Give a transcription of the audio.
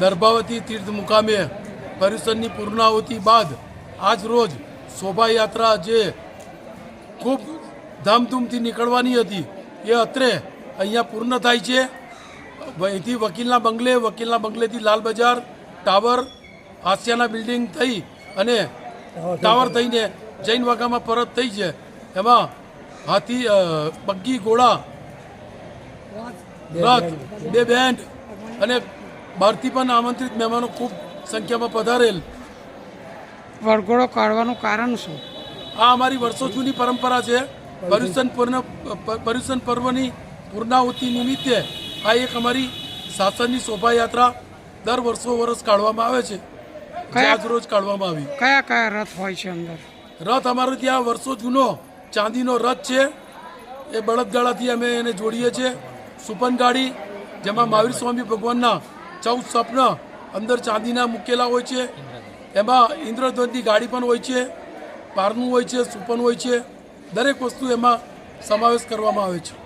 દર્ભાવતી તીર્થ મુકામે પરિસરની પૂર્ણાહુતિ બાદ આજ રોજ શોભાયાત્રા જે ખૂબ ધામધૂમથી નીકળવાની હતી, એ અત્રે અહીંયા પૂર્ણ થાય છે. અહીંથી વકીલના બંગલે, વકીલના બંગલેથી લાલ બજાર, ટાવર આસિયાના બિલ્ડિંગ થઈ અને ટાવર થઈને જૈન વાગામાં પરત થઈ છે. એમાં હાથી બગ્ગી ઘોડા રથ બે બેન્ડ અને બહારથી પણ આમંત્રિત મહેમાનો ખૂબ સંખ્યામાં પધારેલ. વરઘોડો કાઢવાનું કારણ શું? આ અમારી વર્ષો જૂની પરંપરા છે. પર્યુષણ પૂર્ણ પર્યુષણ પર્વની પૂર્ણાહુતિ નિમિત્તે આ એક અમારી શાસનની શોભાયાત્રા દર વર્ષો વર્ષ કાઢવામાં આવે છે. કયા- આજ રોજ કાઢવામાં આવી. કયા કયા રથ હોય છે અંદર? રથ અમારો ત્યાં વર્ષો જૂનો ચાંદીનો રથ છે. એ બળદગાળાથી અમે એને જોડીએ છીએ. સુપન ગાડી, જેમાં મહાવીર સ્વામી ભગવાનના ચૌદ સ્વપ્ન અંદર ચાંદીના મૂકેલા હોય છે. એમાં ઇન્દ્રધ્વજની ગાડી પણ હોય છે, પારનું હોય છે સુપન હોય છે. દરેક વસ્તુ એમાં સમાવેશ કરવામાં આવે છે.